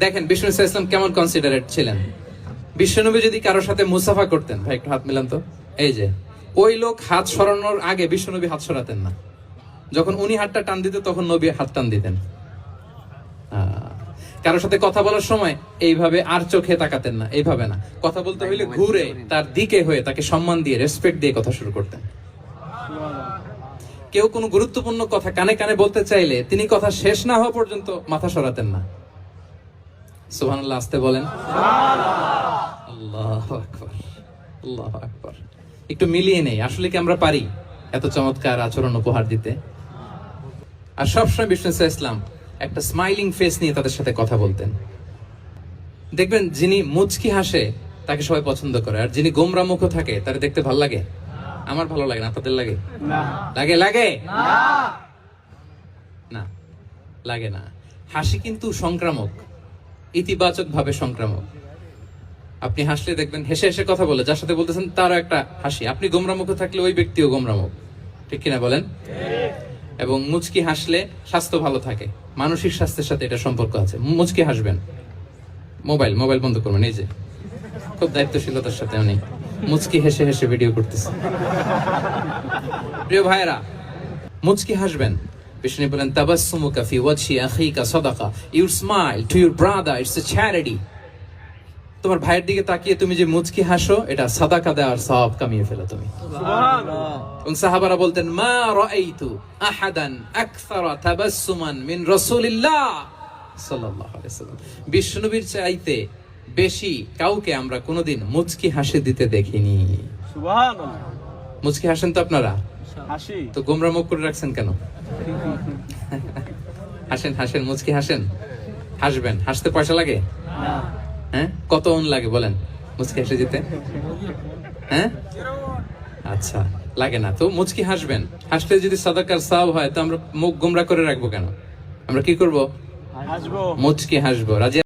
দেখেন বিষ্ণু ইসলাম কেমন কনসিডারেট ছিলেন? বিশ্বনবী যদি কারোর সাথে মুসাফা করতেন ভাই একটু হাত মিলান তো। এই যে ওই লোক হাত সরানোর আগে বিশ্বনবী হাত সরাতেন না। যখন উনি হাতটা টান দিত তখন নবী হাত টান দিতেন। কারোর সাথে কথা বলার সময় এইভাবে আর চোখে তাকাতেন না এইভাবে না। কথা বলতে হইলে ঘুরে তার দিকে হয়ে তাকে সম্মান দিয়ে রেসপেক্ট দিয়ে কথা শুরু করতেন। কেউ কোনো গুরুত্বপূর্ণ কথা কানে কানে বলতে চাইলে তিনি কথা শেষ না হওয়া পর্যন্ত মাথা সরাতেন না। সুবহানাল্লাহ আসতে বলেন আল্লাহ আকবার আল্লাহ আকবার। একটু মিলিয়ে নেই আসলে কি আমরা পারি এত চমৎকার আচরণ উপহার দিতে? আর সবসময় বিষ্ণু ইসলাম একটা স্মাইলিং ফেস নিয়ে তাদের সাথে কথা বলতেন। দেখবেন যিনি মুচকি হাসে তাকে সবাই পছন্দ করে আর যিনি গোমরা মুখ থাকে তার দেখতে ভালো লাগে? আমার ভালো লাগে না তাদের লাগে? লাগে লাগে? না লাগে না। হাসি কিন্তু সংক্রামক। ইতিবাচক ভাবে সংক্রামক। আপনি হাসলে দেখবেন, হেসে হেসে কথা বলে, যার সাথে বলতেছেন তারও একটা হাসি। আপনি গোমরা মুখ থাকলে ওই ব্যক্তিও গোমরা মুখ ঠিক কিনা বলেন? এবং মুচকি হাসলে স্বাস্থ্য ভালো থাকে। মানসিক স্বাস্থ্যের সাথে এটা সম্পর্ক আছে। মুচকি হাসবেন। মোবাইল মোবাইল বন্ধ করবেন, এই যে। খুব দায়িত্বশীলতার সাথে উনি মুচকি হেসে হেসে ভিডিও করতেছে প্রিয় ভাইরা মুচকি হাসবেন। বিষ্ণু বলেন তাবাসসুমুকা ফি ওয়াজহি আখিকা সাদাকা। Your smile to your brother it's a charity তোমার ভাইয়ের দিকে তাকিয়ে তুমি যে মুচকি হাসো এটা সাদাকা দেওয়ার সব কামিয়ে ফেলো তুমি। এবং সাহাবারা বলতেন মা রাআইতু আহাদান আকসারা তাবাসসুমান মিন রাসূলিল্লাহ সাল্লাল্লাহু আলাইহি সাল্লাম বিশ্বনবীর চাইতে বেশি কাউকে আমরা কোনোদিন মুচকি হাসি দিতে দেখিনি। সুবহানাল্লাহ। মুচকি হাসেন তো আপনারা? হাসি? তো গোমরা মুখ করে রাখছেন কেন? হাসেন হাসেন মুচকি হাসেন? হাসবেন? হাসতে পয়সা লাগে? হ্যাঁ? কত অন লাগে বলেন? মুচকি হাসে যেতে হ্যাঁ? আচ্ছা লাগে না। তো মুচকি হাসবেন। হাসলে যদি সাদাকার সাব হয় তো আমরা মুখ গোমরা করে রাখব কেন? আমরা কি করব? হাসবো। মুচকি হাসবো। রাজি